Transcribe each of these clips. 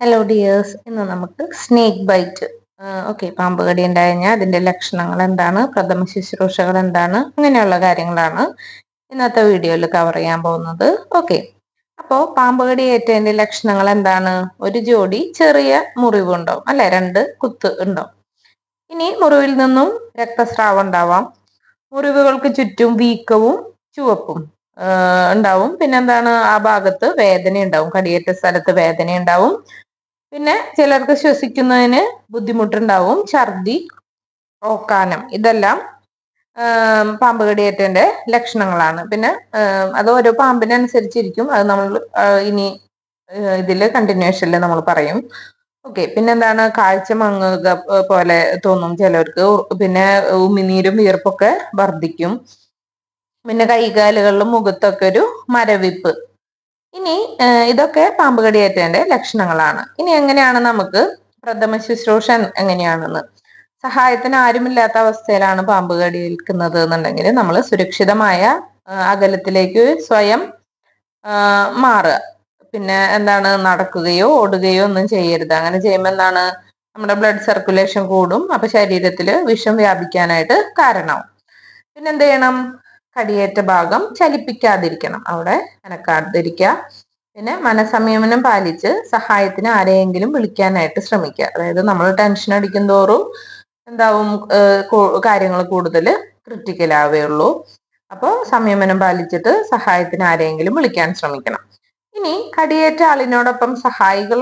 Hello dears ഇന്ന് നമുക്ക് snake bite okay പാമ്പ് കടി ഉണ്ടായ അതിന്റെ ലക്ഷണങ്ങൾ എന്താണ്? പ്രഥമ ശുശ്രൂഷകൾ എന്താണ്? അങ്ങനെയുള്ള കാര്യങ്ങളാണ് ഇന്നത്തെ വീഡിയോയിൽ കവർ ചെയ്യാൻ പോകുന്നത്. ഓക്കെ അപ്പോൾ പാമ്പ് കടി ഏറ്റതിന്റെ ലക്ഷണങ്ങൾ എന്താണ്? ഒരു ജോഡി ചെറിയ മുറിവുണ്ടാവും അല്ലെ? രണ്ട് കുത്ത് ഉണ്ടോ ഇനി മുറിവിൽ നിന്നും രക്തസ്രാവം ഉണ്ടാവാം. മുറിവുകൾക്ക് ചുറ്റും വീക്കവും ചുവപ്പും ഉണ്ടാവും. പിന്നെന്താണ്? ആ ഭാഗത്ത് വേദന ഉണ്ടാവും കടിയേറ്റ സ്ഥലത്ത് വേദന ഉണ്ടാവും പിന്നെ ചിലർക്ക് ശ്വസിക്കുന്നതിന് ബുദ്ധിമുട്ടുണ്ടാവും. ഛർദി ഓക്കാനം ഇതെല്ലാം പാമ്പ് കടിയേറ്റന്റെ ലക്ഷണങ്ങളാണ്. പിന്നെ അത് ഓരോ പാമ്പിനനുസരിച്ചിരിക്കും. അത് നമ്മൾ ഇനി ഇതിൽ കണ്ടിന്യൂഷനിൽ നമ്മൾ പറയും. ഓക്കെ പിന്നെന്താണ്? കാഴ്ച മങ്ങുക പോലെ തോന്നും ചിലവർക്ക്. പിന്നെ ഉമിനീരും വിയർപ്പൊക്കെ വർദ്ധിക്കും. പിന്നെ കൈകാലുകളിലും മുഖത്തൊക്കെ ഒരു മരവിപ്പ്. ഇനി ഇതൊക്കെ പാമ്പ് കടിയേറ്റതിന്റെ ലക്ഷണങ്ങളാണ്. ഇനി എങ്ങനെയാണ് നമുക്ക് പ്രഥമ ശുശ്രൂഷ എങ്ങനെയാണെന്ന്? സഹായത്തിന് ആരുമില്ലാത്ത അവസ്ഥയിലാണ് പാമ്പ് കടിയേൽക്കുന്നത് എന്നുണ്ടെങ്കിൽ നമ്മൾ സുരക്ഷിതമായ അകലത്തിലേക്ക് സ്വയം മാറുക. പിന്നെ എന്താണ് നടക്കുകയോ ഓടുകയോ ഒന്നും ചെയ്യരുത്. അങ്ങനെ ചെയ്യുമ്പോൾ എന്താണ് നമ്മുടെ ബ്ലഡ് സർക്കുലേഷൻ കൂടും. അപ്പൊ ശരീരത്തിൽ വിഷം വ്യാപിക്കാനായിട്ട് കാരണം പിന്നെന്ത് ചെയ്യണം? കടിയേറ്റ ഭാഗം ചലിപ്പിക്കാതിരിക്കണം. അവിടെ അനക്കാതിരിക്കുക. പിന്നെ മനസംയമനം പാലിച്ച് സഹായത്തിന് ആരെയെങ്കിലും വിളിക്കാനായിട്ട് ശ്രമിക്കുക. അതായത് നമ്മൾ ടെൻഷൻ അടിക്കും തോറും എന്താവും കാര്യങ്ങൾ കൂടുതൽ ക്രിട്ടിക്കൽ ആവുകയുള്ളൂ. അപ്പോൾ സംയമനം പാലിച്ചിട്ട് സഹായത്തിന് ആരെയെങ്കിലും വിളിക്കാൻ ശ്രമിക്കണം. ഇനി കടിയേറ്റ ആളിനോടൊപ്പം സഹായികൾ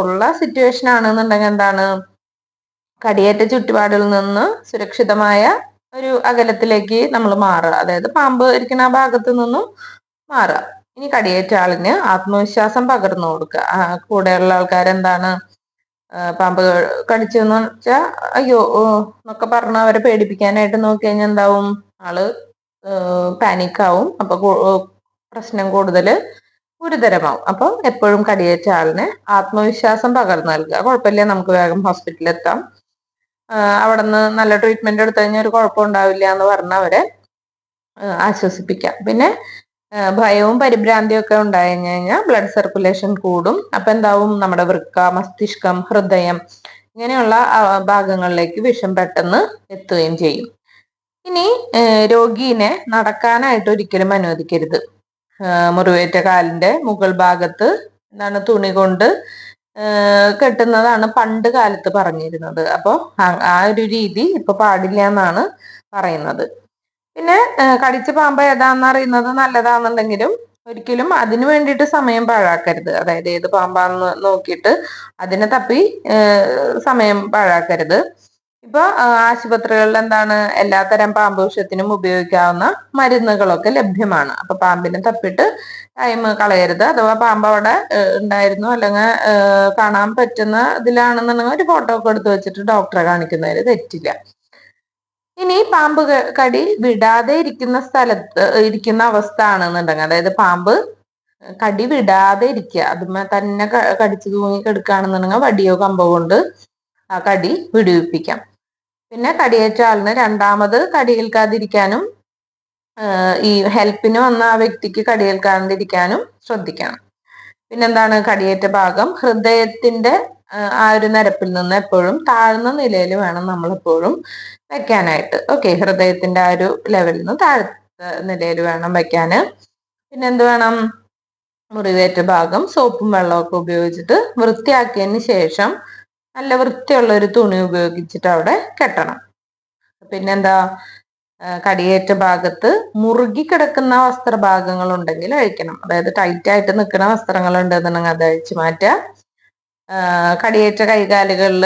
ഉള്ള സിറ്റുവേഷൻ ആണെന്നുണ്ടെങ്കിൽ എന്താണ്? കടിയേറ്റ ചുറ്റുപാടിൽ നിന്ന് സുരക്ഷിതമായ ഒരു അകലത്തിലേക്ക് നമ്മൾ മാറുക. അതായത് പാമ്പ് ഇരിക്കുന്ന ആ ഭാഗത്ത് നിന്നും മാറുക. ഇനി കടിയേറ്റ ആളിന് ആത്മവിശ്വാസം പകർന്നു കൊടുക്കുക. കൂടെയുള്ള ആൾക്കാരെന്താണ് പാമ്പ് കടിച്ചു എന്ന് വെച്ചാൽ അയ്യോ എന്നൊക്കെ പറഞ്ഞ് അവരെ പേടിപ്പിക്കാനായിട്ട് നോക്കി കഴിഞ്ഞാൽ എന്താവും? ആൾ പാനിക് ആവും. അപ്പൊ പ്രശ്നം കൂടുതൽ ഗുരുതരമാവും. അപ്പോൾ എപ്പോഴും കടിയേറ്റ ആളിന് ആത്മവിശ്വാസം പകർന്നു നൽകുക. കുഴപ്പമില്ല നമുക്ക് വേഗം ഹോസ്പിറ്റലിൽ എത്താം. അവിടെ നിന്ന് നല്ല ട്രീറ്റ്മെന്റ് എടുത്തു കഴിഞ്ഞാൽ ഒരു കുഴപ്പം ഉണ്ടാവില്ല എന്ന് പറഞ്ഞ അവരെ ആശ്വസിപ്പിക്കാം. പിന്നെ ഭയവും പരിഭ്രാന്തിയും ഒക്കെ ഉണ്ടായി കഴിഞ്ഞാൽ ബ്ലഡ് സർക്കുലേഷൻ കൂടും. അപ്പൊ എന്താവും? നമ്മുടെ വൃക്ക മസ്തിഷ്കം ഹൃദയം ഇങ്ങനെയുള്ള ഭാഗങ്ങളിലേക്ക് വിഷം പെട്ടെന്ന് എത്തുകയും ചെയ്യും. ഇനി രോഗീനെ നടക്കാനായിട്ട് ഒരിക്കലും അനുവദിക്കരുത്. മുറിവേറ്റ കാലിന്റെ മുകൾ ഭാഗത്ത് എന്താണ് തുണി കൊണ്ട് കെട്ടുന്നതാണ് പണ്ട് കാലത്ത് പറഞ്ഞിരുന്നത്. അപ്പോൾ ആ ഒരു രീതി ഇപ്പൊ പാടില്ല എന്നാണ് പറയുന്നത്. പിന്നെ കടിച്ച പാമ്പ് ഏതാന്ന് അറിയുന്നത് നല്ലതാണെന്നുണ്ടെങ്കിലും ഒരിക്കലും അതിനു വേണ്ടിയിട്ട് സമയം പാഴാക്കരുത്. അതായത് ഏത് പാമ്പാന്ന് നോക്കിയിട്ട് അതിനെ തപ്പി സമയം പാഴാക്കരുത്. ഇപ്പൊ ആശുപത്രികളിൽ എന്താണ് എല്ലാത്തരം പാമ്പ് വിഷത്തിനും ഉപയോഗിക്കാവുന്ന മരുന്നുകളൊക്കെ ലഭ്യമാണ്. അപ്പൊ പാമ്പിനെ തപ്പിട്ട് ടൈം കളയരുത്. അഥവാ പാമ്പ് അവിടെ ഉണ്ടായിരുന്നു അല്ലെങ്കിൽ കാണാൻ പറ്റുന്ന ഇതിലാണെന്നുണ്ടെങ്കിൽ ഒരു ഫോട്ടോ ഒക്കെ എടുത്ത് വെച്ചിട്ട് ഡോക്ടറെ കാണിക്കുന്നതിന് തെറ്റില്ല. ഇനി പാമ്പ് കടി വിടാതെ ഇരിക്കുന്ന സ്ഥലത്ത് ഇരിക്കുന്ന അവസ്ഥ ആണെന്നുണ്ടെങ്കിൽ അതായത് പാമ്പ് കടി വിടാതെ ഇരിക്കുക. അതുമേ തന്നെ കടിച്ചു തൂങ്ങി കിടക്കുകയാണെന്നുണ്ടെങ്കിൽ വടിയോ കമ്പോ കൊണ്ട് ആ കടി വിടുവിപ്പിക്കാം. പിന്നെ കടിയേറ്റ ആളിന് രണ്ടാമത് കടിയേൽക്കാതിരിക്കാനും ഈ ഹെൽപ്പിന് വന്ന ആ വ്യക്തിക്ക് കടിയേൽക്കാതിരിക്കാനും ശ്രദ്ധിക്കണം. പിന്നെന്താണ് കടിയേറ്റ ഭാഗം? ഹൃദയത്തിന്റെ ആ ഒരു നിരപ്പിൽ നിന്ന് എപ്പോഴും താഴ്ന്ന നിലയിൽ വേണം നമ്മൾ എപ്പോഴും വെക്കാനായിട്ട്. ഓക്കെ ഹൃദയത്തിന്റെ ആ ഒരു ലെവലിൽ നിന്ന് താഴ്ത്ത നിലയിൽ വേണം വെക്കാന്. പിന്നെന്ത് വേണം? മുറിവേറ്റ ഭാഗം സോപ്പും വെള്ളമൊക്കെ ഉപയോഗിച്ചിട്ട് വൃത്തിയാക്കിയതിന് ശേഷം നല്ല വൃത്തിയുള്ള ഒരു തുണി ഉപയോഗിച്ചിട്ട് അവിടെ കെട്ടണം. പിന്നെന്താ കടിയേറ്റ ഭാഗത്ത് മുറുകി കിടക്കുന്ന വസ്ത്രഭാഗങ്ങൾ ഉണ്ടെങ്കിൽ അഴിക്കണം. അതായത് ടൈറ്റ് ആയിട്ട് നിൽക്കുന്ന വസ്ത്രങ്ങൾ ഉണ്ടെന്നുണ്ടെങ്കിൽ അത് അഴിച്ചു മാറ്റുക. കടിയേറ്റ കൈകാലുകളിൽ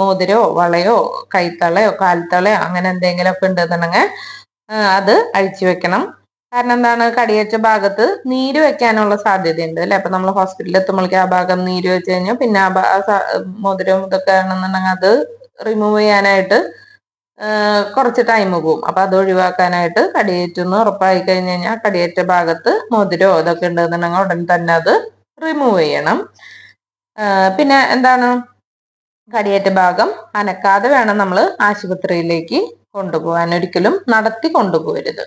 മോതിരോ വളയോ കൈത്തളയോ കാൽത്തളയോ അങ്ങനെ എന്തെങ്കിലുമൊക്കെ ഉണ്ടെന്നുണ്ടെങ്കിൽ അത് അഴിച്ചു വെക്കണം. കാരണം എന്താണ്? കടിയേറ്റ ഭാഗത്ത് നീര് വെക്കാനുള്ള സാധ്യതയുണ്ട് അല്ലെ? അപ്പൊ നമ്മൾ ഹോസ്പിറ്റലിൽ എത്തുമ്പോഴേക്കും ആ ഭാഗം നീര് വെച്ച് കഴിഞ്ഞാൽ പിന്നെ ആ മോതിരം ഇതൊക്കെ ആണെന്നുണ്ടെങ്കിൽ അത് റിമൂവ് ചെയ്യാനായിട്ട് കുറച്ച് ടൈം പോകും. അപ്പൊ അത് ഒഴിവാക്കാനായിട്ട് കടിയേറ്റെന്ന് ഉറപ്പായി കഴിഞ്ഞ് കഴിഞ്ഞാൽ കടിയേറ്റ ഭാഗത്ത് മോതിരോ ഇതൊക്കെ ഉണ്ടെന്നുണ്ടെങ്കിൽ ഉടൻ തന്നെ അത് റിമൂവ് ചെയ്യണം. പിന്നെ എന്താണ്? കടിയേറ്റ ഭാഗം അനക്കാതെ വേണം നമ്മൾ ആശുപത്രിയിലേക്ക് കൊണ്ടുപോകാൻ. ഒരിക്കലും നടത്തി കൊണ്ടുപോകരുത്.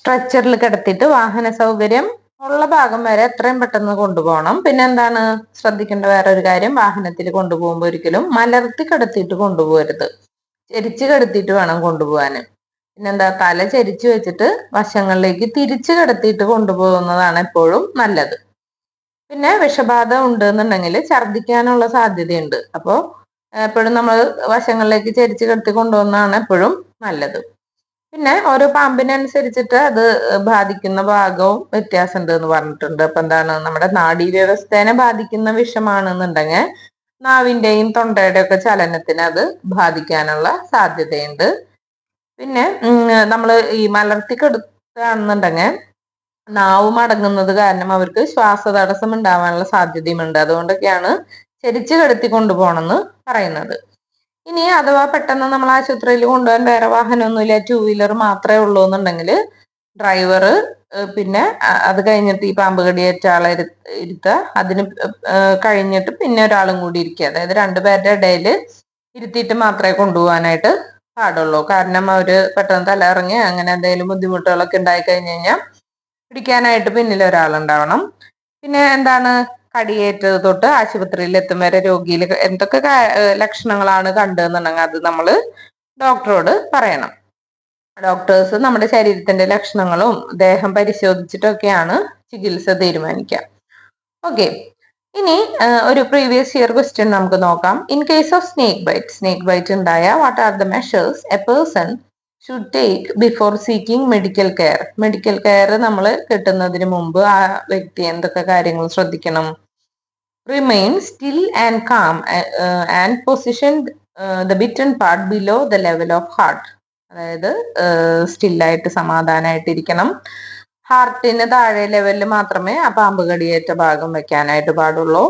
സ്ട്രെച്ചറിൽ കിടത്തിയിട്ട് വാഹന സൗകര്യം ഉള്ള ഭാഗം വരെ എത്രയും പെട്ടെന്ന് കൊണ്ടുപോകണം. പിന്നെ എന്താണ്? ശ്രദ്ധിക്കേണ്ട വേറെ ഒരു കാര്യം. വാഹനത്തിൽ കൊണ്ടുപോകുമ്പോൾ ഒരിക്കലും മലർത്തി കിടത്തിയിട്ട് കൊണ്ടുപോകരുത്. ചെരിച്ച് കിടത്തിയിട്ട് വേണം കൊണ്ടുപോകാൻ പിന്നെന്താ? തല ചെരിച്ചു വെച്ചിട്ട് വശങ്ങളിലേക്ക് തിരിച്ചു കിടത്തിയിട്ട് കൊണ്ടുപോകുന്നതാണ് എപ്പോഴും നല്ലത്. പിന്നെ വിഷബാധ ഉണ്ട് എന്നുണ്ടെങ്കിൽ ഛർദ്ദിക്കാനുള്ള സാധ്യതയുണ്ട്. അപ്പോൾ എപ്പോഴും നമ്മൾ വശങ്ങളിലേക്ക് ചെരിച്ച് കിടത്തി കൊണ്ടുപോകുന്നതാണ് എപ്പോഴും നല്ലത്. പിന്നെ ഓരോ പാമ്പിനനുസരിച്ചിട്ട് അത് ബാധിക്കുന്ന ഭാഗവും വ്യത്യാസമുണ്ട് എന്ന് പറഞ്ഞിട്ടുണ്ട്. അപ്പൊ എന്താണ് നമ്മുടെ നാഡീ വ്യവസ്ഥേനെ ബാധിക്കുന്ന വിഷമാണെന്നുണ്ടെങ്കിൽ നാവിന്റെയും തൊണ്ടയുടെ ഒക്കെ ചലനത്തിന് അത് ബാധിക്കാനുള്ള സാധ്യതയുണ്ട്. പിന്നെ നമ്മൾ ഈ മലർത്തിക്കെടുക്കുകയാണെന്നുണ്ടെങ്കിൽ നാവ് മടങ്ങുന്നത് കാരണം അവർക്ക് ശ്വാസതടസ്സം ഉണ്ടാവാനുള്ള സാധ്യതയുമുണ്ട്. അതുകൊണ്ടൊക്കെയാണ് ചരിച്ചു കിടത്തി കൊണ്ടുപോകണമെന്ന് പറയുന്നത്. ഇനി അഥവാ പെട്ടെന്ന് നമ്മൾ ആശുപത്രിയിൽ കൊണ്ടുപോകാൻ വേറെ വാഹനമൊന്നുമില്ല ടൂ വീലർ മാത്രമേ ഉള്ളൂ എന്നുണ്ടെങ്കിൽ ഡ്രൈവർ പിന്നെ അത് കഴിഞ്ഞിട്ട് ഈ പാമ്പ് കടിയേറ്റ ആളെ ഇരുത്തുക. അതിന് കഴിഞ്ഞിട്ട് പിന്നെ ഒരാളും കൂടി ഇരിക്കുക. അതായത് രണ്ടുപേരുടെ ഇടയിൽ ഇരുത്തിയിട്ട് മാത്രമേ കൊണ്ടുപോകാനായിട്ട് പാടുള്ളൂ. കാരണം അവർ പെട്ടെന്ന് തലയിറങ്ങി അങ്ങനെ എന്തെങ്കിലും ബുദ്ധിമുട്ടുകളൊക്കെ ഉണ്ടായി കഴിഞ്ഞു കഴിഞ്ഞാൽ പിടിക്കാനായിട്ട് പിന്നിൽ ഒരാളുണ്ടാവണം. പിന്നെ എന്താണ്? കടിയേറ്റത് തൊട്ട് ആശുപത്രിയിൽ എത്തും വരെ രോഗിയിൽ എന്തൊക്കെ ലക്ഷണങ്ങളാണ് കണ്ടതെന്നുണ്ടെങ്കിൽ അത് നമ്മൾ ഡോക്ടറോട് പറയണം. ഡോക്ടേഴ്സ് നമ്മുടെ ശരീരത്തിന്റെ ലക്ഷണങ്ങളും ദേഹം പരിശോധിച്ചിട്ടൊക്കെയാണ് ചികിത്സ തീരുമാനിക്കുക. ഓക്കെ. ഇനി ഒരു പ്രീവിയസ് ഇയർ ക്വസ്റ്റ്യൻ നമുക്ക് നോക്കാം. In case of snake bite snake bite ഉണ്ടായ what are the measures a person should take before seeking medical care medical care നമ്മൾ കിട്ടുന്നതിന് മുമ്പ് ആ വ്യക്തി എന്തൊക്കെ കാര്യങ്ങൾ ശ്രദ്ധിക്കണം. Remain still and calm and position the bitten part below the level of heart അതായത് സ്റ്റില്ലായിട്ട് സമാധാനമായിട്ട് ഇരിക്കണം. ഹാർട്ടിന് താഴെ ലെവലിൽ മാത്രമേ ആ പാമ്പ് കടിയേറ്റ ഭാഗം വെക്കാനായിട്ട് പാടുള്ളൂ.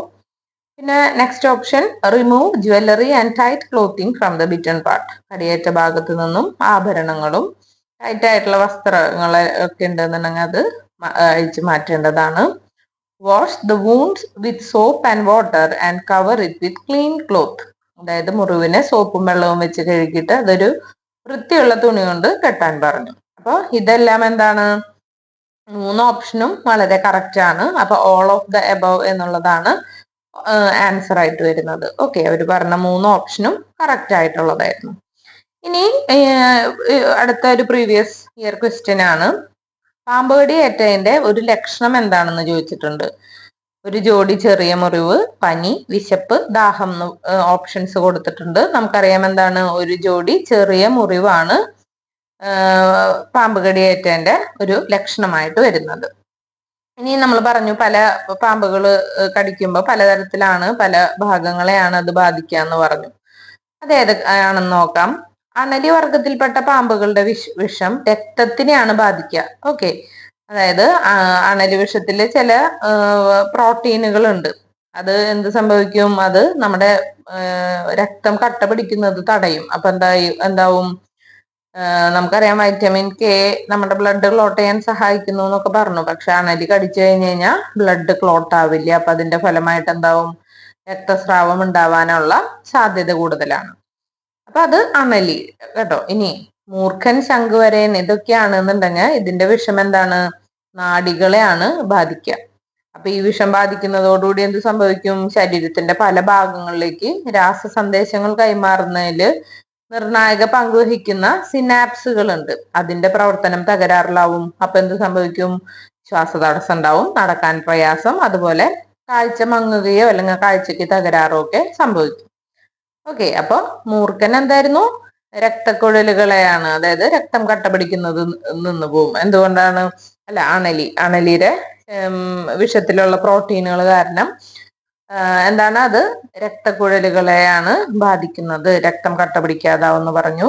പിന്നെ next option remove jewellery and tight clothing from the bitten part കടിയേറ്റ ഭാഗത്തു നിന്നും ആഭരണങ്ങളും ടൈറ്റ് ആയിട്ടുള്ള വസ്ത്രങ്ങൾ ഒക്കെ ഉണ്ടെന്നുണ്ടെങ്കിൽ അത് അഴിച്ചു മാറ്റേണ്ടതാണ്. Wash the wounds with soap and water and cover it with clean cloth അതായത് മുറിവിനെ സോപ്പും വെള്ളവും വെച്ച് കഴുകിയിട്ട് അതൊരു വൃത്തിയുള്ള തുണി കൊണ്ട് കെട്ടാൻ പറഞ്ഞു. അപ്പോൾ ഇതെല്ലാം എന്താണ്? മൂന്ന് ഓപ്ഷനും വളരെ കറക്റ്റ് ആണ്. അപ്പൊ ഓൾ ഓഫ് ദ എബവ് എന്നുള്ളതാണ് ആൻസർ ആയിട്ട് വരുന്നത്. ഓക്കെ അവർ പറഞ്ഞ മൂന്ന് ഓപ്ഷനും കറക്റ്റ് ആയിട്ടുള്ളതായിരുന്നു. ഇനി അടുത്ത ഒരു പ്രീവിയസ് ഇയർ ക്വസ്റ്റ്യൻ ആണ്. പാമ്പുകടി ഏറ്റതിന്റെ ഒരു ലക്ഷണം എന്താണെന്ന് ചോദിച്ചിട്ടുണ്ട്. ഒരു ജോഡി ചെറിയ മുറിവ് പനി വിശപ്പ് ദാഹം ഓപ്ഷൻസ് കൊടുത്തിട്ടുണ്ട്. നമുക്കറിയാം എന്താണ്? ഒരു ജോഡി ചെറിയ മുറിവാണ് പാമ്പ് കടിയേറ്റതിന്റെ ഒരു ലക്ഷണമായിട്ട് വരുന്നത്. ഇനി നമ്മൾ പറഞ്ഞു പല പാമ്പുകൾ കടിക്കുമ്പോൾ പലതരത്തിലാണ് പല ഭാഗങ്ങളെയാണ് അത് ബാധിക്കുക എന്ന് പറഞ്ഞു. അത് ഏതൊക്കെയാണെന്ന് നോക്കാം. അണലി വർഗത്തിൽപ്പെട്ട പാമ്പുകളുടെ വിഷ വിഷം രക്തത്തിനെയാണ് ബാധിക്കുക. ഓക്കെ. അതായത് അണലി വിഷത്തിൽ ചില പ്രോട്ടീനുകൾ ഉണ്ട് അത് എന്ത് സംഭവിക്കും? അത് നമ്മുടെ രക്തം കട്ട പിടിക്കുന്നത് തടയും. അപ്പൊ എന്തായി എന്താവും? നമുക്കറിയാം വൈറ്റമിൻ കെ നമ്മുടെ ബ്ലഡ് ക്ലോട്ട് ചെയ്യാൻ സഹായിക്കുന്നു എന്നൊക്കെ പറഞ്ഞു. പക്ഷെ അണലി കടിച്ചു കഴിഞ്ഞു കഴിഞ്ഞാൽ ബ്ലഡ് ക്ലോട്ട് ആവില്ല. അപ്പൊ അതിന്റെ ഫലമായിട്ട് എന്താവും? രക്തസ്രാവം ഉണ്ടാവാനുള്ള സാധ്യത കൂടുതലാണ്. അപ്പൊ അത് അണലി കേട്ടോ. ഇനി മൂർഖൻ ശംഖുവരയൻ ഇതൊക്കെയാണെന്നുണ്ടെങ്കിൽ ഇതിന്റെ വിഷം എന്താണ്? നാടികളെയാണ് ബാധിക്കുക. അപ്പൊ ഈ വിഷം ബാധിക്കുന്നതോടുകൂടി എന്ത് സംഭവിക്കും? ശരീരത്തിന്റെ പല ഭാഗങ്ങളിലേക്ക് രാസസന്ദേശങ്ങൾ കൈമാറുന്നതിൽ നിർണായക പങ്കുവഹിക്കുന്ന സിനാപ്സുകൾ ഉണ്ട് അതിന്റെ പ്രവർത്തനം തകരാറിലാവും. അപ്പൊ എന്ത് സംഭവിക്കും? ശ്വാസതടസ്സം ഉണ്ടാവും നടക്കാൻ പ്രയാസം അതുപോലെ കാഴ്ച മങ്ങുകയോ അല്ലെങ്കിൽ കാഴ്ചക്ക് തകരാറോ ഒക്കെ സംഭവിക്കും. ഓക്കെ അപ്പൊ മൂർഖൻ എന്തായിരുന്നു? രക്തക്കുഴലുകളെയാണ് അതായത് രക്തം കട്ട പിടിക്കുന്നത് നിന്ന് പോവും എന്തുകൊണ്ടാണ്? അല്ല അണലി അണലിയുടെ വിഷത്തിലുള്ള പ്രോട്ടീനുകൾ കാരണം എന്താണ് അത്? രക്തക്കുഴലുകളെയാണ് ബാധിക്കുന്നത്. രക്തം കട്ട പിടിക്കാതാവെന്ന് പറഞ്ഞു.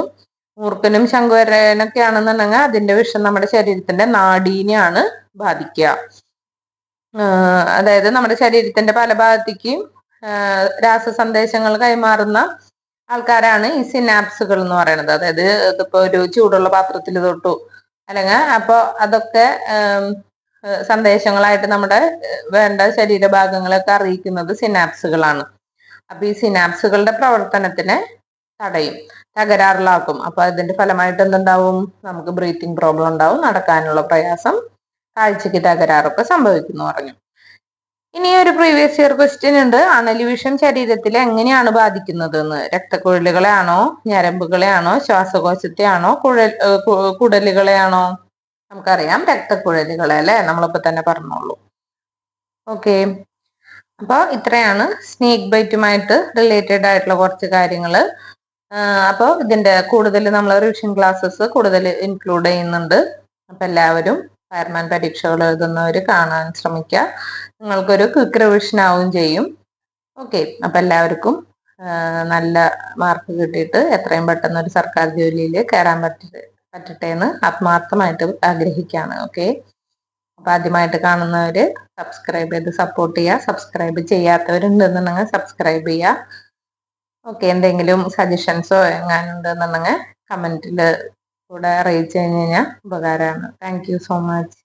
മൂർക്കനും ശങ്കുവരനൊക്കെ ആണെന്നുണ്ടെങ്കിൽ അതിന്റെ വിഷം നമ്മുടെ ശരീരത്തിന്റെ നാടീനെയാണ് ബാധിക്കുക. അതായത് നമ്മുടെ ശരീരത്തിന്റെ പല ഭാഗത്തേക്കും രാസസന്ദേശങ്ങൾ കൈമാറുന്ന ആൾക്കാരാണ് ഈ സിനാപ്സുകൾ എന്ന് പറയുന്നത്. അതായത് ഇതിപ്പോ ഒരു ചൂടുള്ള പാത്രത്തിൽ തൊട്ടു. അല്ലെങ്കിൽ അപ്പോൾ അതൊക്കെ സന്ദേശങ്ങളായിട്ട് നമ്മുടെ വേണ്ട ശരീരഭാഗങ്ങളൊക്കെ അറിയിക്കുന്നത് സിനാപ്സുകളാണ്. അപ്പൊ ഈ സിനാപ്സുകളുടെ പ്രവർത്തനത്തിനെ തടയും തകരാറിലാക്കും. അപ്പൊ അതിന്റെ ഫലമായിട്ട് എന്തുണ്ടാവും? നമുക്ക് ബ്രീത്തിങ് പ്രോബ്ലം ഉണ്ടാവും നടക്കാനുള്ള പ്രയാസം കാഴ്ചക്ക് തകരാറൊക്കെ സംഭവിക്കുന്നു പറഞ്ഞു. ഇനി ഒരു പ്രീവിയസ് ഇയർ ക്വസ്റ്റ്യൻ ഉണ്ട്. അണലിവിഷം ശരീരത്തിൽ എങ്ങനെയാണ് ബാധിക്കുന്നത് എന്ന് രക്തക്കുഴലുകളെയാണോ? ഞരമ്പുകളെയാണോ? ശ്വാസകോശത്തെയാണോ? കുഴൽ കുടലുകളെയാണോ? നമുക്കറിയാം രക്തക്കുഴലുകളെ അല്ലെ? നമ്മളിപ്പോ തന്നെ പറഞ്ഞോളൂ. ഓക്കെ അപ്പോൾ ഇത്രയാണ് സ്നേക്ക് ബൈറ്റുമായിട്ട് റിലേറ്റഡ് ആയിട്ടുള്ള കുറച്ച് കാര്യങ്ങൾ അപ്പോൾ ഇതിന്റെ കൂടുതൽ നമ്മൾ റിവിഷൻ ക്ലാസ്സസ് കൂടുതൽ ഇൻക്ലൂഡ് ചെയ്യുന്നുണ്ട്. അപ്പൊ എല്ലാവരും ഫയർമാൻ പരീക്ഷകൾ എഴുതുന്നവർ കാണാൻ ശ്രമിക്കുക നിങ്ങൾക്കൊരു ക്വിക്ക് റിവിഷൻ ആവുകയും ചെയ്യും. ഓക്കെ അപ്പൊ എല്ലാവർക്കും നല്ല മാർക്ക് കിട്ടിയിട്ട് എത്രയും പെട്ടെന്ന് ഒരു സർക്കാർ ജോലിയിൽ കയറാൻ പറ്റട്ടെ പറ്റട്ടെ എന്ന് ആത്മാർത്ഥമായിട്ട് ആഗ്രഹിക്കുകയാണ് ഓക്കെ അപ്പൊ ആദ്യമായിട്ട് കാണുന്നവര് സബ്സ്ക്രൈബ് ചെയ്ത് സപ്പോർട്ട് ചെയ്യുക. സബ്സ്ക്രൈബ് ചെയ്യാത്തവരുണ്ടെന്നുണ്ടെങ്കിൽ സബ്സ്ക്രൈബ് ചെയ്യുക. ഓക്കെ എന്തെങ്കിലും സജഷൻസോ എങ്ങാനുണ്ടെന്നുണ്ടെങ്കിൽ കമന്റിൽ കൂടെ അറിയിച്ചു കഴിഞ്ഞ് കഴിഞ്ഞാൽ ഉപകാരമാണ്. Thank you so much